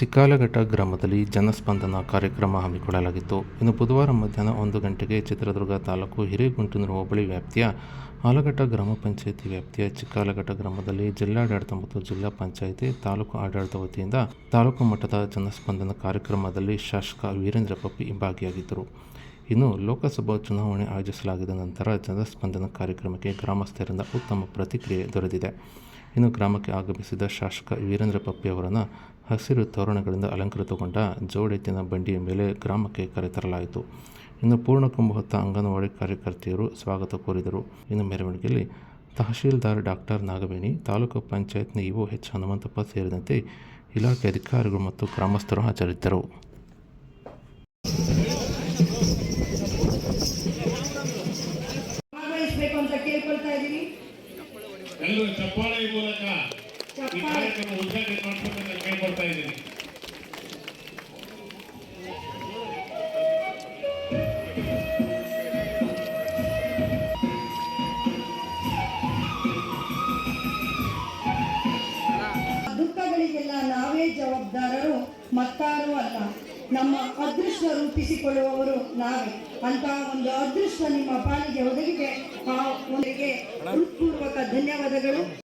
ಚಿಕ್ಕಾಲಘಟ್ಟ ಗ್ರಾಮದಲ್ಲಿ ಜನಸ್ಪಂದನ ಕಾರ್ಯಕ್ರಮ ಹಮ್ಮಿಕೊಳ್ಳಲಾಗಿತ್ತು. ಇನ್ನು ಬುಧವಾರ ಮಧ್ಯಾಹ್ನ ಒಂದು ಗಂಟೆಗೆ ಚಿತ್ರದುರ್ಗ ತಾಲೂಕು ಹಿರೇಗುಂಟೂರು ಹೋಬಳಿ ವ್ಯಾಪ್ತಿಯ ಆಲಘಟ್ಟ ಗ್ರಾಮ ಪಂಚಾಯಿತಿ ವ್ಯಾಪ್ತಿಯ ಚಿಕ್ಕಾಲಘಟ್ಟ ಗ್ರಾಮದಲ್ಲಿ ಜಿಲ್ಲಾಡಳಿತ ಮತ್ತು ಜಿಲ್ಲಾ ಪಂಚಾಯಿತಿ ತಾಲೂಕು ಆಡಳಿತ ವತಿಯಿಂದ ತಾಲೂಕು ಮಟ್ಟದ ಜನಸ್ಪಂದನ ಕಾರ್ಯಕ್ರಮದಲ್ಲಿ ಶಾಸಕ ವೀರೇಂದ್ರ ಪಪ್ಪಿ ಭಾಗಿಯಾಗಿದ್ದರು. ಇನ್ನು ಲೋಕಸಭಾ ಚುನಾವಣೆ ಆಯೋಜಿಸಲಾಗಿದ್ದ ನಂತರ ಜನಸ್ಪಂದನ ಕಾರ್ಯಕ್ರಮಕ್ಕೆ ಗ್ರಾಮಸ್ಥರಿಂದ ಉತ್ತಮ ಪ್ರತಿಕ್ರಿಯೆ ದೊರೆತಿದೆ. ಇನ್ನು ಗ್ರಾಮಕ್ಕೆ ಆಗಮಿಸಿದ ಶಾಸಕ ವೀರೇಂದ್ರ ಪಪ್ಪಿ ಅವರನ್ನು ಹಸಿರು ತೋರಣಗಳಿಂದ ಅಲಂಕೃತಗೊಂಡ ಜೋಡೆತ್ತಿನ ಬಂಡಿಯ ಮೇಲೆ ಗ್ರಾಮಕ್ಕೆ ಕರೆತರಲಾಯಿತು. ಇನ್ನು ಪೂರ್ಣಕುಂಭ ಹೊತ್ತ ಅಂಗನವಾಡಿ ಕಾರ್ಯಕರ್ತೆಯರು ಸ್ವಾಗತ ಕೋರಿದರು. ಇನ್ನು ಮೆರವಣಿಗೆಯಲ್ಲಿ ತಹಶೀಲ್ದಾರ್ ಡಾಕ್ಟರ್ ನಾಗವೇಣಿ ತಾಲೂಕು ಪಂಚಾಯತ್ನ ಇಒ ಎಚ್ ಹನುಮಂತಪ್ಪ ಸೇರಿದಂತೆ ಇಲಾಖೆ ಅಧಿಕಾರಿಗಳು ಮತ್ತು ಗ್ರಾಮಸ್ಥರು ಹಾಜರಿದ್ದರು. ಎಲ್ಲರೂ ಚಪ್ಪಾಳೆ ಮೂಲಕ ಈ ಕಾರ್ಯಕ್ರಮ ಉದ್ಘಾಟನೆ ಮಾಡ್ಬೇಕಂತ ಕೇಳ್ಕೊಳ್ತಾ ಇದ್ದೀನಿ. ದುಃಖಗಳಿಗೆಲ್ಲ ನಾವೇ ಜವಾಬ್ದಾರರು, ಮತ್ತಾರು ಅಲ್ಲ. ನಮ್ಮ ಅದೃಷ್ಟ ರೂಪಿಸಿಕೊಳ್ಳುವವರು ನಾವೇ. ಅಂತ ಒಂದು ಅದೃಷ್ಟ ನಿಮ್ಮ ಪಾಲಿಗೆ ಒದಗಿದೆ ಆ ಒಂದಿಗೆ ಹೃತ್ಪೂರ್ವಕ ಧನ್ಯವಾದಗಳು.